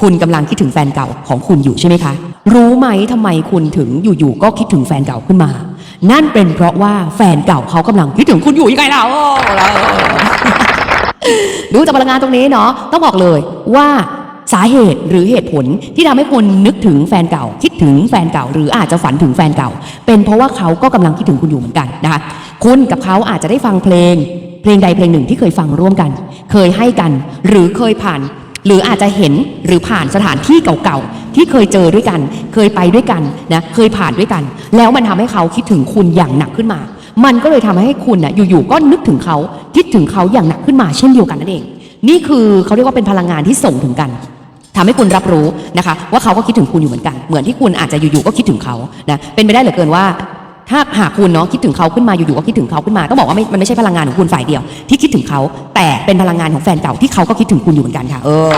คุณกำลังคิดถึงแฟนเก่าของคุณอยู่ใช่ไหมคะ รู้ไหมทำไมคุณถึงอยู่ๆก็คิดถึงแฟนเก่าขึ้นมา นั่นเป็นเพราะว่าแฟนเก่าเขากำลังคิดถึงคุณอยู่ยังไงเราดูจากพลังงานตรงนี้เนาะต้องบอกเลยว่าสาเหตุหรือเหตุผลที่ทำให้คุณนึกถึงแฟนเก่า คิดถึงแฟนเก่า หรืออาจจะฝันถึงแฟนเก่า เป็นเพราะว่าเขาก็กำลังคิดถึงคุณอยู่เหมือนกันนะคะคุณกับเขาอาจจะได้ฟังเพลง เพลงใดเพลงหนึ่งที่เคยฟังร่วมกัน เคยให้กัน หรือเคยผ่าน หรืออาจจะเห็นหรือผ่านสถานที่เก่าๆที่เคยเจอด้วยกัน เคยไปด้วยกันนะเคยผ่านด้วยกัน แล้วมันทำให้เขาคิดถึงคุณอย่างหนักขึ้นมา มันก็เลยทำให้คุณน่ะอยู่ๆก็นึกถึงเขาคิดถึงเขาอย่างหนักขึ้นมาเช่นเดียวกันนั่นเอง นี่คือเขาเรียกว่าเป็นพลังงานที่ส่งถึงกันทำให้คุณรับรู้นะคะ ว่าเขาก็คิดถึงคุณอยู่เหมือนกัน เหมือนที่คุณอาจจะอยู่ๆก็คิดถึงเขานะเป็นไปได้เหลือเกินว่า ถ้าหากคุณเนาะคิดถึงเขาขึ้นมาอยู่ๆก็คิดถึงเขาขึ้นมาต้องบอกว่าไม่มันไม่ใช่พลังงานของคุณฝ่ายเดียว ที่คิดถึงเขาแต่เป็นพลังงานของแฟนเก่าที่เขาก็คิดถึงคุณอยู่เหมือนกันค่ะ เออ